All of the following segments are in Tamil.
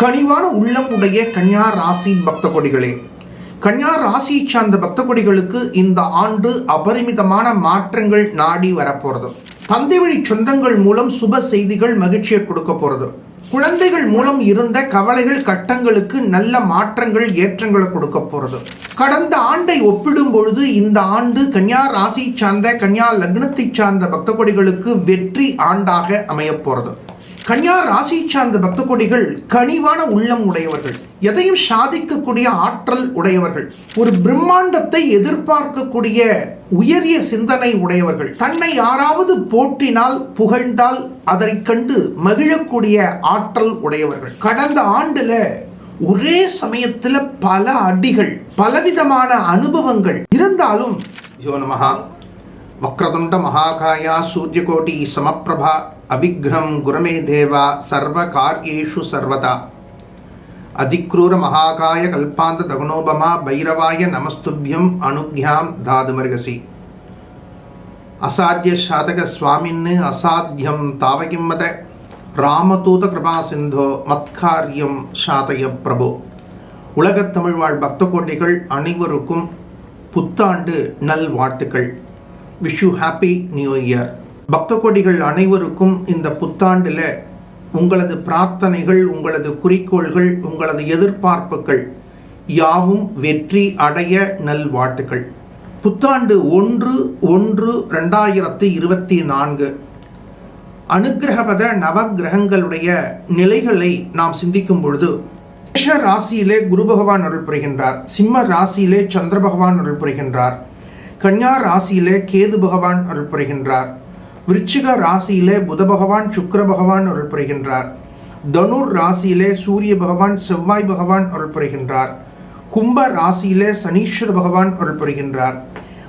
கனிவான உள்ளம் உடைய கன்யா ராசி பக்த கொடிகளே கன்யா ராசியை சார்ந்த பக்த கொடிகளுக்கு இந்த ஆண்டு அபரிமிதமான மாற்றங்கள் நாடி வரப்போறது. தந்தை வழி சொந்தங்கள் மூலம் சுப செய்திகள் மகிழ்ச்சியை கொடுக்க போறது. குழந்தைகள் மூலம் இருந்த கவலைகள் கட்டங்களுக்கு நல்ல மாற்றங்கள் ஏற்றங்களை கொடுக்க போறது. கடந்த ஆண்டை ஒப்பிடும் பொழுது இந்த ஆண்டு கன்யா ராசி சார்ந்த கன்யா லக்னத்தை சார்ந்த பக்த கொடிகளுக்கு வெற்றி ஆண்டாக அமைய போறது. கன்யா ராசி சார்ந்த பக்த கொடிகள் கனிவான உள்ளம் உடையவர்கள் எதையும் சாதிக்கக்கூடிய ஆற்றல் உடையவர்கள் ஒரு பிரம்மாண்டத்தை எதிர்பார்க்கக்கூடிய உயரிய சிந்தனை உடையவர்கள் தன்னை யாராவது போற்றினால் புகழ்ந்தால் அதை கண்டு மகிழக்கூடிய ஆற்றல் உடையவர்கள். கடந்த ஆண்டுல ஒரே சமயத்துல பல அடிகள் பலவிதமான அனுபவங்கள் இருந்தாலும் யோனமகா வக்ரதுண்ட மகாகாயா சூரியகோட்டி சமப்பிரபா அவிக்ரம் குரமே தேவா சர்வ காரியேஷு சர்வதா அதிக்ரூர மகாகாய கல்பாந்த தகுனோபமா பைரவாய நமஸ்துபியம் அனுக்யாம் தாதுமர்கசி அசாத்திய சாதக சுவாமின்னு அசாத்தியம் தாவகிம்மத ராமதூத கிருபா சிந்தோ மத்காரியம் சாதய பிரபு உலகத் தமிழ் வாழ் பக்த கோட்டிகள் அனைவருக்கும் புத்தாண்டு நல் வாழ்த்துக்கள் wish you happy new year பக்த கொடிகள் அனைவருக்கும் இந்த புத்தாண்டில் உங்களது பிரார்த்தனைகள் உங்களது குறிக்கோள்கள் உங்களது எதிர்பார்ப்புகள் யாவும் வெற்றி அடைய நல்வாழ்த்துக்கள். புத்தாண்டு ஒன்று ஒன்று ரெண்டாயிரத்தி இருபத்தி நான்கு. அனுகிரகபத நவக்கிரகங்களுடைய நிலைகளை நாம் சிந்திக்கும் பொழுது மேஷ ராசியிலே குரு பகவான் அருள் புரிகின்றார் சிம்ம ராசியிலே சந்திர பகவான் அருள் புரிகின்றார். கன்யா ராசியிலே கேது பகவான் அருள் புரிகின்றார் விருச்சிக ராசியிலே புத பகவான் சுக்கர பகவான் அருள் புரிகின்றார் தனுர் ராசியிலே சூரிய பகவான் செவ்வாய் பகவான் அருள் புரிகின்றார் கும்ப ராசியிலே சனீஸ்வர பகவான் அருள் புரிகின்றார்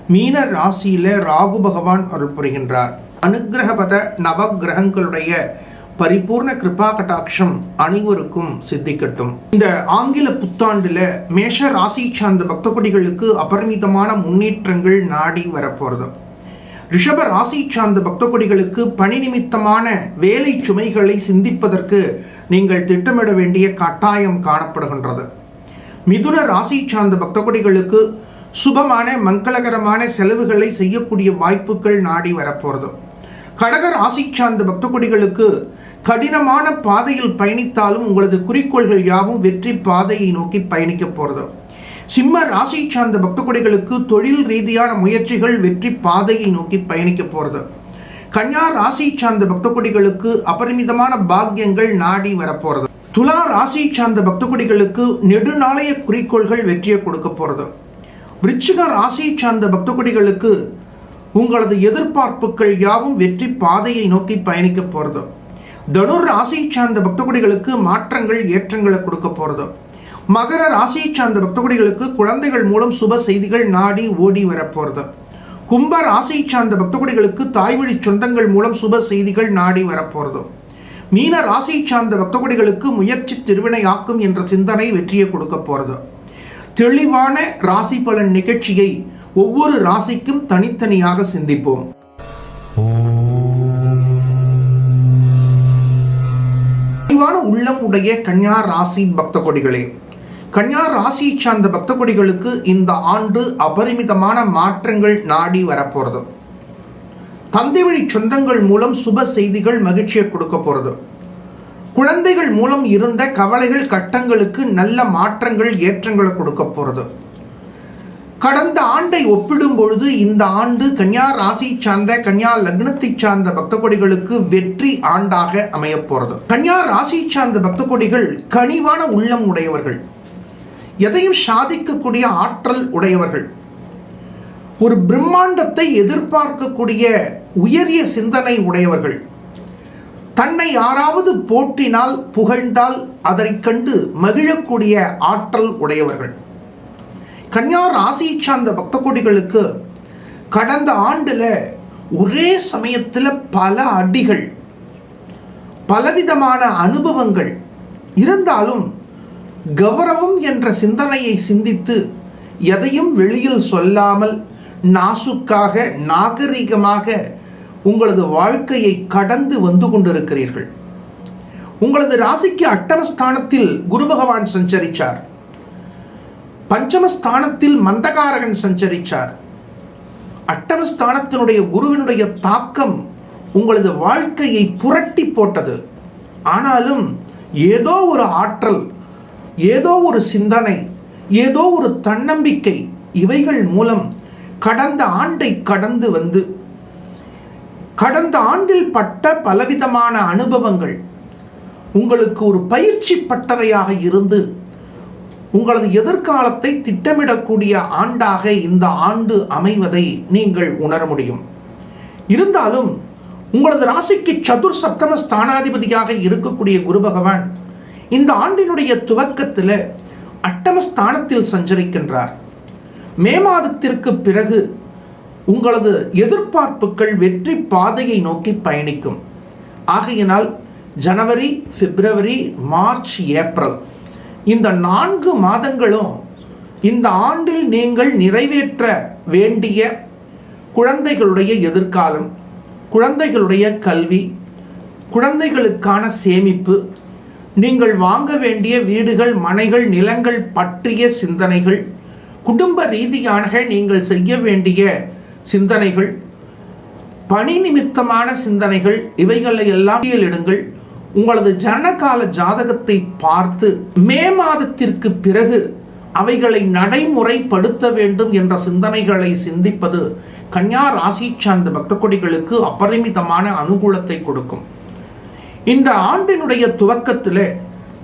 மீன ராசியிலே ராகு பகவான் அருள் புரிகின்றார் நவ கிரகங்களுடைய பரிபூர்ண கிருபா கட்டாட்சம் அனைவருக்கும் சித்திக்கட்டும். இந்த ஆங்கில புத்தாண்டுல மேஷ ராசி சார்ந்த பக்த கொடிகளுக்கு அபரிமிதமான முன்னேற்றங்கள் நாடி வரப்போறது. ரிஷப ராசி சார்ந்த பக்த கொடிகளுக்கு பணி நிமித்தமான வேலை சுமைகளை சிந்திப்பதற்கு நீங்கள் திட்டமிட வேண்டிய கட்டாயம் காணப்படுகின்றது. மிதுன ராசி சார்ந்த பக்த கொடிகளுக்கு சுபமான மங்களகரமான செலவுகளை செய்யக்கூடிய வாய்ப்புகள் நாடி வரப்போறது. கடக ராசி சார்ந்த பக்த கொடிகளுக்கு கடினமான பாதையில் பயணித்தாலும் உங்களது குறிக்கோள்கள் யாவும் வெற்றி பாதையை நோக்கி பயணிக்க போகிறது சிம்ம ராசி சார்ந்த பக்தகுடிகளுக்கு தொழில் ரீதியான முயற்சிகள் வெற்றி பாதையை நோக்கி பயணிக்க போகிறது கன்யா ராசி சார்ந்த பக்தகுடிகளுக்கு அபரிமிதமான பாக்கியங்கள் நாடி வரப்போகிறது துலா ராசி சார்ந்த பக்தகுடிகளுக்கு நெடுநாளைய குறிக்கோள்கள் வெற்றியை கொடுக்க போகிறது விருச்சிக ராசி சார்ந்த பக்தகுடிகளுக்கு உங்களது எதிர்பார்ப்புகள் யாவும் வெற்றி பாதையை நோக்கி பயணிக்க போகிறது தனுர் ராசி சார்ந்த பக்தகுடிகளுக்கு மாற்றங்கள் ஏற்றங்களை கொடுக்க போகிறது மகர ராசி சார்ந்த பக்தகுடிகளுக்கு குழந்தைகள் மூலம் சுப செய்திகள் நாடி ஓடி வரப்போகிறது கும்ப ராசி சார்ந்த பக்தகுடிகளுக்கு தாய்வழி சொந்தங்கள் மூலம் சுப செய்திகள் நாடி வரப்போகிறது மீன ராசி சார்ந்த பக்தகுடிகளுக்கு முயற்சி முயற்சி திருவினையாக்கும் என்ற சிந்தனை வெற்றியை கொடுக்க போகிறது தெளிவான ராசி பலன் நிகழ்ச்சியை ஒவ்வொரு ராசிக்கும் தனித்தனியாக சிந்திப்போம். தெளிவான உள்ளம் உடைய கன்யா ராசி பக்த கொடிகளே கன்யா ராசியை சார்ந்த பக்த கொடிகளுக்கு இந்த ஆண்டு அபரிமிதமான மாற்றங்கள் நாடி வரப்போறது. தந்தை வழி சொந்தங்கள் மூலம் சுப செய்திகள் மகிழ்ச்சியை கொடுக்க போறது. குழந்தைகள் மூலம் இருந்த கவலைகள் கட்டங்களுக்கு நல்ல மாற்றங்கள் ஏற்றங்களை கொடுக்க போறது. கடந்த ஆண்டை ஒப்பிடும் பொழுது இந்த ஆண்டு கன்யா ராசி சார்ந்த கன்யா லக்னத்தை சார்ந்த பக்த கொடிகளுக்கு வெற்றி ஆண்டாக அமைய போறது. கன்யா ராசி சார்ந்த பக்த கொடிகள் கனிவான உள்ளம் உடையவர்கள். எதையும் சாதிக்கக்கூடிய ஆற்றல் உடையவர்கள். ஒரு பிரம்மாண்டத்தை எதிர்பார்க்கக்கூடிய உயரிய சிந்தனை உடையவர்கள். தன்னை யாராவது போற்றினால் புகழ்ந்தால் அதை கண்டு மகிழக்கூடிய ஆற்றல் உடையவர்கள். கன்யா ராசியை சார்ந்த பக்த கோடிகளுக்கு கடந்த ஆண்டுல ஒரே சமயத்தில் பல அடிகள் பலவிதமான அனுபவங்கள். இருந்தாலும் கௌரவம் என்ற சிந்தனையை சிந்தித்து எதையும் வெளியில் சொல்லாமல் நாசுக்காக நாகரிகமாக உங்களது வாழ்க்கையை கடந்து வந்து கொண்டிருக்கிறீர்கள். உங்களது ராசிக்கு அட்டமஸ்தானத்தில் குரு பகவான் சஞ்சரிச்சார். பஞ்சமஸ்தானத்தில் மந்தகாரகன் சஞ்சரிச்சார். அட்டமஸ்தானத்தினுடைய குருவினுடைய தாக்கம் உங்களது வாழ்க்கையை புரட்டி போட்டது. ஆனாலும் ஏதோ ஒரு ஆற்றல் ஏதோ ஒரு சிந்தனை ஏதோ ஒரு தன்னம்பிக்கை இவைகள் மூலம் கடந்த ஆண்டை கடந்து வந்து கடந்த ஆண்டில் பட்ட பலவிதமான அனுபவங்கள் உங்களுக்கு ஒரு பயிற்சி பட்டறையாக இருந்து உங்களது எதிர்காலத்தை திட்டமிடக்கூடிய ஆண்டாக இந்த ஆண்டு அமைவதை நீங்கள் உணர முடியும். இருந்தாலும் உங்களது ராசிக்கு சதுர் சப்தம ஸ்தானாதிபதியாக இருக்கக்கூடிய குரு பகவான் இந்த ஆண்டினுடைய துவக்கத்தில் அட்டமஸ்தானத்தில் சஞ்சரிக்கின்றார். மே மாதத்திற்கு பிறகு உங்களது எதிர்பார்ப்புகள் வெற்றி பாதையை நோக்கி பயணிக்கும். ஆகையினால் ஜனவரி பிப்ரவரி மார்ச் ஏப்ரல் இந்த நான்கு மாதங்களும் இந்த ஆண்டில் நீங்கள் நிறைவேற்ற வேண்டிய குழந்தைகளுடைய எதிர்காலம் குழந்தைகளுடைய கல்வி குழந்தைகளுக்கான சேமிப்பு நீங்கள் வாங்க வேண்டிய வீடுகள் மனைகள் நிலங்கள் பற்றிய சிந்தனைகள் குடும்ப ரீதியாக நீங்கள் செய்ய வேண்டிய சிந்தனைகள் பணி நிமித்தமான சிந்தனைகள் இவைகளை எல்லாம் எடுங்கள் உங்களது ஜனகால ஜாதகத்தை பார்த்து மே மாதத்திற்கு பிறகு அவைகளை நடைமுறைப்படுத்த வேண்டும் என்ற சிந்தனைகளை சிந்திப்பது கன்யா ராசி சார்ந்த பக்தக்கொடிகளுக்கு அபரிமிதமான அனுகூலத்தை கொடுக்கும். இந்த ஆண்டினுடைய துவக்கத்தில்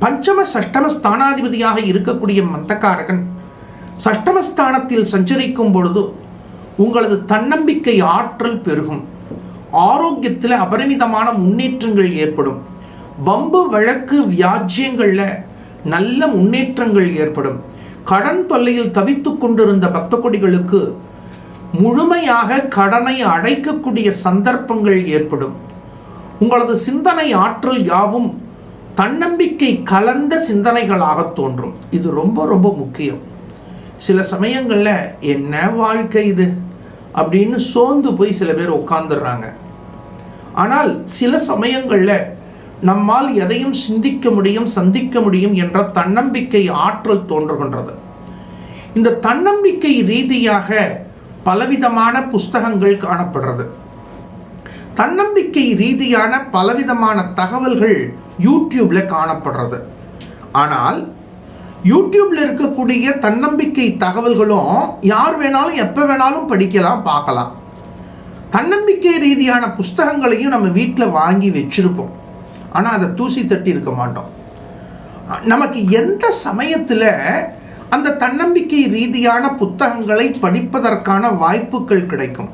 பஞ்சம சஷ்டம ஸ்தானாதிபதியாக இருக்கக்கூடிய மந்தக்காரகன் சஷ்டமஸ்தானத்தில் சஞ்சரிக்கும் பொழுது உங்களது தன்னம்பிக்கை ஆற்றல் பெருகும். ஆரோக்கியத்தில் அபரிமிதமான முன்னேற்றங்கள் ஏற்படும். வம்பு வழக்கு வியாஜ்யங்களில் நல்ல முன்னேற்றங்கள் ஏற்படும். கடன் தொல்லையில் தவித்து கொண்டிருந்த பக்த கொடிகளுக்கு முழுமையாக கடனை அடைக்கக்கூடிய சந்தர்ப்பங்கள் ஏற்படும். உங்களது சிந்தனை ஆற்றல் யாவும் தன்னம்பிக்கை கலந்த சிந்தனைகளாக தோன்றும். இது ரொம்ப ரொம்ப முக்கியம். சில சமயங்களில் என்ன வாழ்க்கை இது? அப்படின்னு சோர்ந்து போய் சில பேர் உட்காந்துடுறாங்க ஆனால் சில சமயங்களில் நம்மால் எதையும் சிந்திக்க முடியும் சந்திக்க முடியும் என்ற தன்னம்பிக்கை ஆற்றல் தோன்றுகின்றது. இந்த தன்னம்பிக்கை ரீதியாக பலவிதமான புஸ்தகங்கள் காணப்படுறது தன்னம்பிக்கை ரீதியான பலவிதமான தகவல்கள் யூடியூப்ல காணப்படுறது ஆனால் யூடியூப்ல இருக்கக்கூடிய தன்னம்பிக்கை தகவல்களும் யார் வேணாலும் எப்போ வேணாலும் படிக்கலாம் பார்க்கலாம். தன்னம்பிக்கை ரீதியான புஸ்தகங்களையும் நம்ம வீட்டில் வாங்கி வச்சிருப்போம். ஆனால் அதை தூசி தட்டி இருக்க மாட்டோம். நமக்கு எந்த சமயத்தில் அந்த தன்னம்பிக்கை ரீதியான புத்தகங்களை படிப்பதற்கான வாய்ப்புகள் கிடைக்கும்?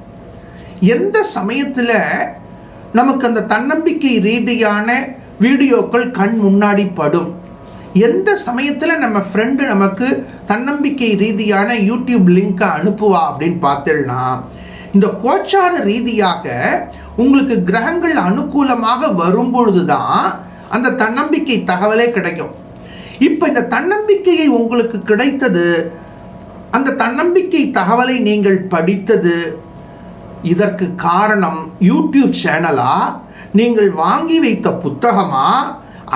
எந்த சமயத்தில் நமக்கு அந்த தன்னம்பிக்கை ரீதியான வீடியோக்கள் கண் முன்னாடி படும்? எந்த சமயத்தில் நம்ம ஃப்ரெண்டு நமக்கு தன்னம்பிக்கை ரீதியான யூடியூப் லிங்கை அனுப்புவா அப்படின்னு பார்த்தேன்னா இந்த கோச்சார ரீதியாக உங்களுக்கு கிரகங்கள் அனுகூலமாக வரும்பொழுது தான் அந்த தன்னம்பிக்கை தகவலே கிடைக்கும். இப்போ இந்த தன்னம்பிக்கையை உங்களுக்கு கிடைத்தது அந்த தன்னம்பிக்கை தகவலை நீங்கள் படித்தது இதற்கு காரணம் யூடியூப் சேனலா? நீங்கள் வாங்கி வைத்த புத்தகமா?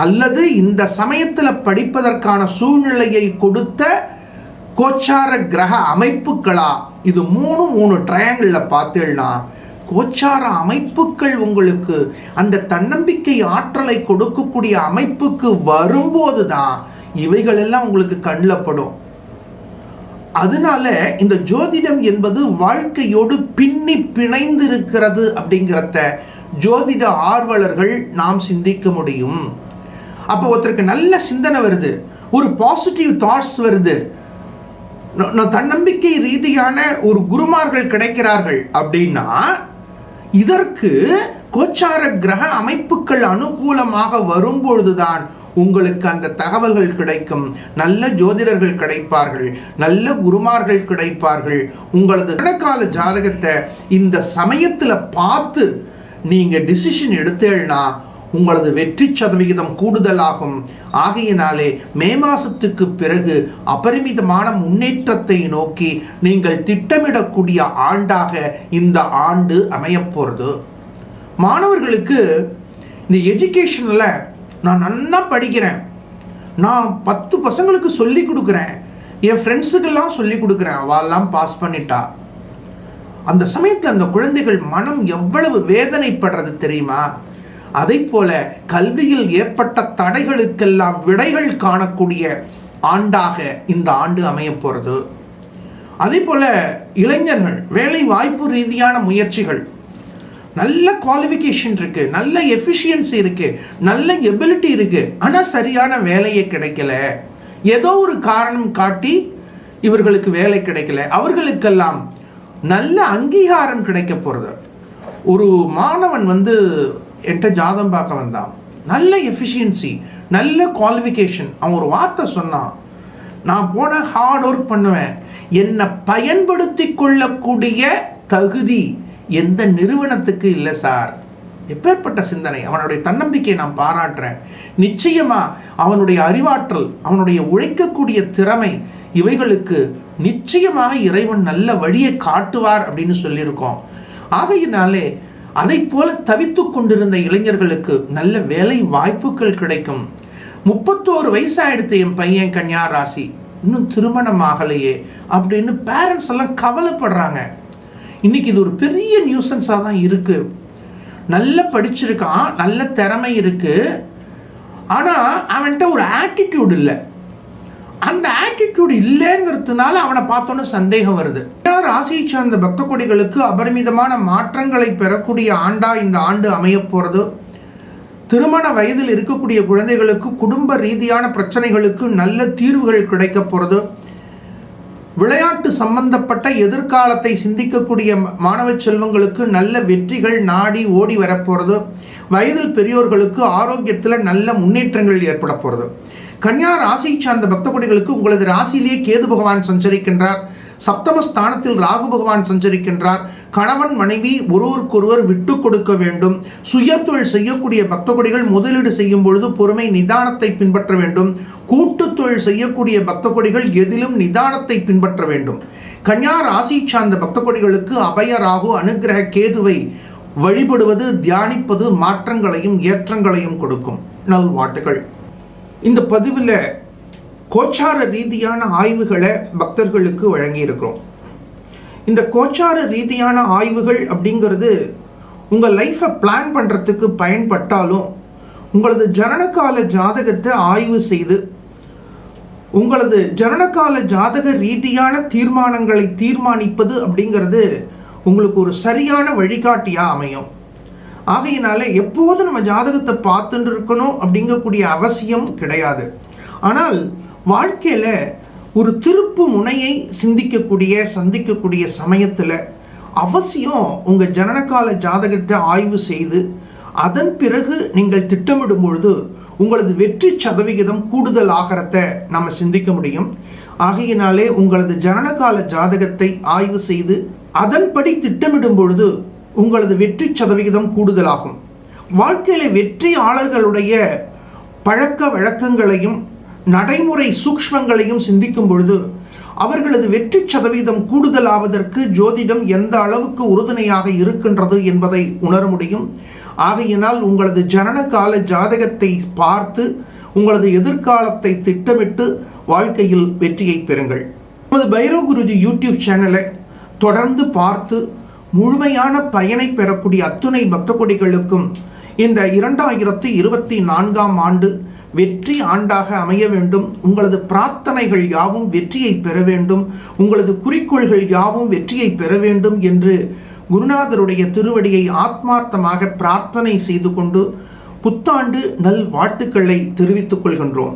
அல்லது இந்த சமயத்தில் படிப்பதற்கான சூழ்நிலையை கொடுத்த கோச்சார கிரக அமைப்புகளா? இது மூணு மூணு ட்ரையாங்கிளில் பார்த்தேன்னா கோச்சார அமைப்புகள் உங்களுக்கு அந்த தன்னம்பிக்கை ஆற்றலை கொடுக்கக்கூடிய அமைப்புக்கு வரும்போது தான் இவைகள் எல்லாம் உங்களுக்கு கண்ணில் படும். அதனால இந்த ஜோதிடம் என்பது வாழ்க்கையோடு பின்னி பிணைந்திருக்கிறது அப்படிங்கிறத ஜோதிட ஆர்வலர்கள் நாம் சிந்திக்க முடியும். அப்போ ஒருத்தருக்கு நல்ல சிந்தனை வருது ஒரு பாசிட்டிவ் தாட்ஸ் வருது தன்னம்பிக்கை ரீதியான ஒரு குருமார்கள் கிடைக்கிறார்கள் அப்படின்னா இதற்கு கோச்சார கிரக அமைப்புகள் அனுகூலமாக வரும்பொழுதுதான் உங்களுக்கு அந்த தகவல்கள் கிடைக்கும். நல்ல ஜோதிடர்கள் கிடைப்பார்கள் நல்ல குருமார்கள் கிடைப்பார்கள். உங்களது கணக்கால ஜாதகத்தை இந்த சமயத்தில் பார்த்து நீங்கள் டிசிஷன் எடுத்தேன்னா உங்களது வெற்றி சதவிகிதம் கூடுதலாகும். ஆகையினாலே மே மாசத்துக்கு பிறகு அபரிமிதமான முன்னேற்றத்தை நோக்கி நீங்கள் திட்டமிடக்கூடிய ஆண்டாக இந்த ஆண்டு அமையப்போகிறது மாணவர்களுக்கு இந்த எஜுகேஷனில் நான் நன்னா படிக்கிறேன். நான் பத்து பசங்களுக்கு சொல்லி கொடுக்குறேன். என் ஃப்ரெண்ட்ஸுக்கெல்லாம் சொல்லி கொடுக்குறேன். அவெல்லாம் பாஸ் பண்ணிட்டா. அந்த சமயத்தில் அந்த குழந்தைகள் மனம் எவ்வளவு வேதனைப்படுறது தெரியுமா? அதை போல கல்வியில் ஏற்பட்ட தடைகளுக்கெல்லாம் விடைகள் காணக்கூடிய ஆண்டாக இந்த ஆண்டு அமைய போகிறது அதே போல இளைஞர்கள் வேலை வாய்ப்பு ரீதியான முயற்சிகள் நல்ல குவாலிஃபிகேஷன் இருக்கு நல்ல எஃபிஷியன்சி இருக்கு நல்ல எபிலிட்டி இருக்கு. ஆனால் சரியான வேலையே கிடைக்கல. ஏதோ ஒரு காரணம் காட்டி இவர்களுக்கு வேலை கிடைக்கல. அவர்களுக்கெல்லாம் நல்ல அங்கீகாரம் கிடைக்க போகிறது ஒரு மாணவன் வந்து என்கிட்ட ஜாதம் பார்க்க வந்தான். நல்ல எஃபிஷியன்சி நல்ல குவாலிஃபிகேஷன் அவன் ஒரு வார்த்தை சொன்னான். நான் போன ஹார்ட் ஒர்க் பண்ணுவேன். என்னை பயன்படுத்தி கொள்ளக்கூடிய தகுதி எந்த நிறுவனத்துக்கு இல்லை சார் எப்பேற்பட்ட சிந்தனை. அவனுடைய தன்னம்பிக்கையை நான் பாராட்டுறேன். நிச்சயமா அவனுடைய அறிவாற்றல் அவனுடைய உழைக்கக்கூடிய திறமை இவைகளுக்கு நிச்சயமாக இறைவன் நல்ல வழியை காட்டுவார் அப்படின்னு சொல்லியிருக்கோம். ஆகையினாலே அதை போல தவித்து கொண்டிருந்த இளைஞர்களுக்கு நல்ல வேலை வாய்ப்புகள் கிடைக்கும். முப்பத்தோரு வயசாயிடுத்து என் பையன் கன்யா ராசி. இன்னும் திருமணம் ஆகலையே அப்படின்னு பேரண்ட்ஸ் எல்லாம் கவலைப்படுறாங்க. இன்னைக்கு இது ஒரு பெரிய நியூசன்ஸாக தான் இருக்கு. நல்ல படிச்சிருக்கான் நல்ல திறமை இருக்கு. ஆனால் அவன்கிட்ட ஒரு ஆட்டிடியூட் இல்லை. அந்த ஆட்டிடியூடு இல்லைங்கிறதுனால அவனை பார்த்தோன்னு சந்தேகம் வருது. ராசியை சார்ந்த பக்த கொடிகளுக்கு அபரிமிதமான மாற்றங்களை பெறக்கூடிய ஆண்டா இந்த ஆண்டு அமைய போகிறது திருமண வயதில் இருக்கக்கூடிய குழந்தைகளுக்கு குடும்ப ரீதியான பிரச்சனைகளுக்கு நல்ல தீர்வுகள் கிடைக்க போகிறது விளையாட்டு சம்பந்தப்பட்ட எதிர்காலத்தை சிந்திக்கக்கூடிய மாணவ செல்வங்களுக்கு நல்ல வெற்றிகள் நாடி ஓடி வரப்போகிறது வயதில் பெரியோர்களுக்கு ஆரோக்கியத்தில் நல்ல முன்னேற்றங்கள் ஏற்பட போகிறது கன்னியா ராசி சார்ந்த பக்த கொடிகளுக்கு உங்களது ராசியிலேயே கேது பகவான் சஞ்சரிக்கின்றார். சப்தமஸ்தானத்தில் ராகு பகவான் சஞ்சரிக்கின்றார். கணவன் மனைவி ஒருவருக்கொருவர் விட்டு கொடுக்க வேண்டும். சுயத்தொழில் செய்யக்கூடிய பக்த கொடிகள் முதலீடு செய்யும் பொழுது பொறுமை நிதானத்தை பின்பற்ற வேண்டும். கூட்டு தொழில் செய்யக்கூடிய பக்த கொடிகள் எதிலும் நிதானத்தை பின்பற்ற வேண்டும். கன்யா ராசி சார்ந்த பக்த கொடிகளுக்கு அபய ராகு அனுகிரக கேதுவை வழிபடுவது தியானிப்பது மாற்றங்களையும் ஏற்றங்களையும் கொடுக்கும். நல்வாட்டுகள் இந்த பதிவில் கோச்சார ரீதியான ஆய்வுகளை பக்தர்களுக்கு வழங்கியிருக்கிறோம். இந்த கோச்சார ரீதியான ஆய்வுகள் அப்படிங்கிறது உங்கள் லைஃப்பை பிளான் பண்ணுறதுக்கு பயன்பட்டாலும் உங்களது ஜனனகால ஜாதகத்தை ஆய்வு செய்து உங்களது ஜனனகால ஜாதக ரீதியான தீர்மானங்களை தீர்மானிப்பது அப்படிங்கிறது உங்களுக்கு ஒரு சரியான வழிகாட்டியாக அமையும். ஆகையினால எப்போதும் நம்ம ஜாதகத்தை பார்த்துட்டு இருக்கணும் அப்படிங்கக்கூடிய அவசியம் கிடையாது. ஆனால் வாழ்க்கையில் ஒரு திருப்பு முனையை சிந்திக்கக்கூடிய சந்திக்கக்கூடிய சமயத்தில் அவசியம் உங்கள் ஜனனகால ஜாதகத்தை ஆய்வு செய்து அதன் பிறகு நீங்கள் திட்டமிடும் பொழுது உங்களது வெற்றி சதவிகிதம் கூடுதல் ஆகிறத நம்ம சிந்திக்க முடியும். ஆகையினாலே உங்களது ஜனனகால ஜாதகத்தை ஆய்வு செய்து அதன்படி திட்டமிடும் பொழுது உங்களது வெற்றி சதவிகிதம் கூடுதலாகும். வாழ்க்கையில வெற்றியாளர்களுடைய பழக்க வழக்கங்களையும் நடைமுறை சூக்ஷ்மங்களையும் சிந்திக்கும் பொழுது அவர்களது வெற்றி சதவீதம் கூடுதலாவதற்கு ஜோதிடம் எந்த அளவுக்கு உறுதுணையாக இருக்கின்றது என்பதை உணர முடியும். ஆகையினால் உங்களது ஜனன கால ஜாதகத்தை பார்த்து உங்களது எதிர்காலத்தை திட்டமிட்டு வாழ்க்கையில் வெற்றியை பெறுங்கள். நமது பைரவ் குருஜி யூடியூப் சேனலை தொடர்ந்து பார்த்து முழுமையான பயனை பெறக்கூடிய அத்துணை பக்த கொடிகளுக்கும் இந்த இரண்டாயிரத்து இருபத்தி நான்காம் ஆண்டு வெற்றி ஆண்டாக அமைய வேண்டும். உங்களது பிரார்த்தனைகள் யாவும் வெற்றியை பெற வேண்டும். உங்களது குறிக்கோள்கள் யாவும் வெற்றியை பெற வேண்டும் என்று குருநாதருடைய திருவடியை ஆத்மார்த்தமாக பிரார்த்தனை செய்து கொண்டு புத்தாண்டு நல் வாழ்த்துக்களை தெரிவித்துக் கொள்கின்றோம்.